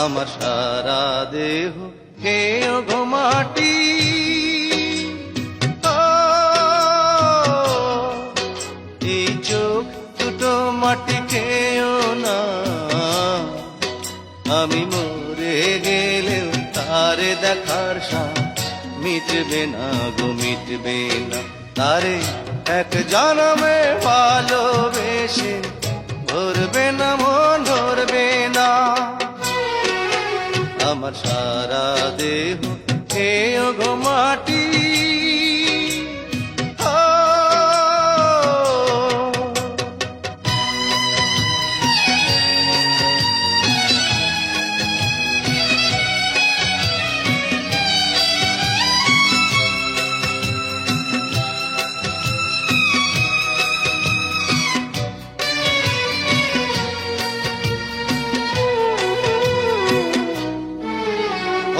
আমার সারা দেহ। খেয়ে ঘুমাটি এই চোখ দুটো মাটি খেয়েও না। আমি মরে গেলেও তারে দেখার সাথ মিটবে না গো, মিটবে না। তারে এক জনমে ভালোবেসে ধরবে না মন আমার সারা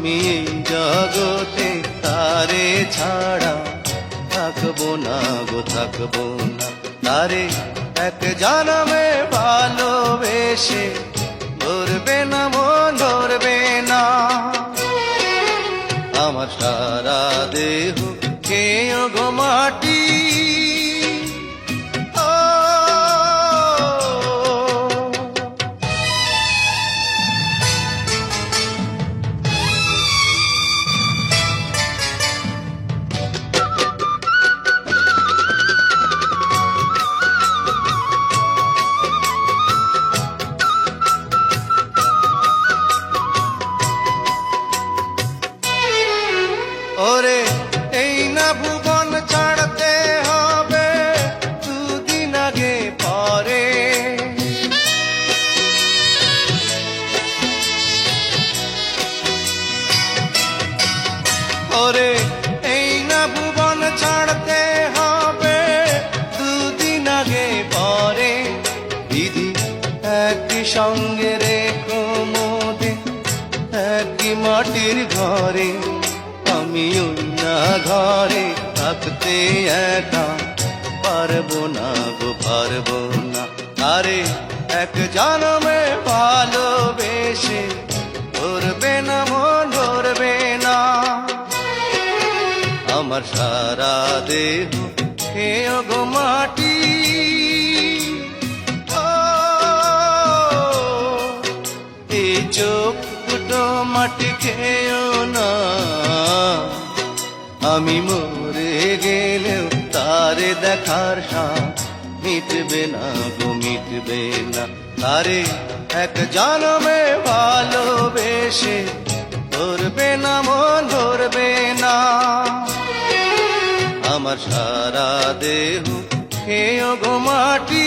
আমি এই জগতে তারে ছাড়া থাকব না গো, থাকব না। তারে এক জনমে ভালোবেসে, ধরবে না মন ধরবে না। আমার সারা দেহ খেয়ে গো মাটি? সঙ্গে রেখো একই মাটির ঘরে, আমি না ঘরে থাকতে একা পারব না গো, পারব না। আরে, এক জনমে ভালোবেসে ধরবে না মন ধরবে না। আমার সারা দেহ খেয়ে গো চোখ দুটো মাটি খেয়েও না। আমি মরে গেলেও তারে দেখার সাথ মিটবে না গো, মিটবে না। তারে এক জনমে ভালোবেসে, ধরবে না মন, ধরবে না। আমার সারা দেহ খেয়ে গো মাটি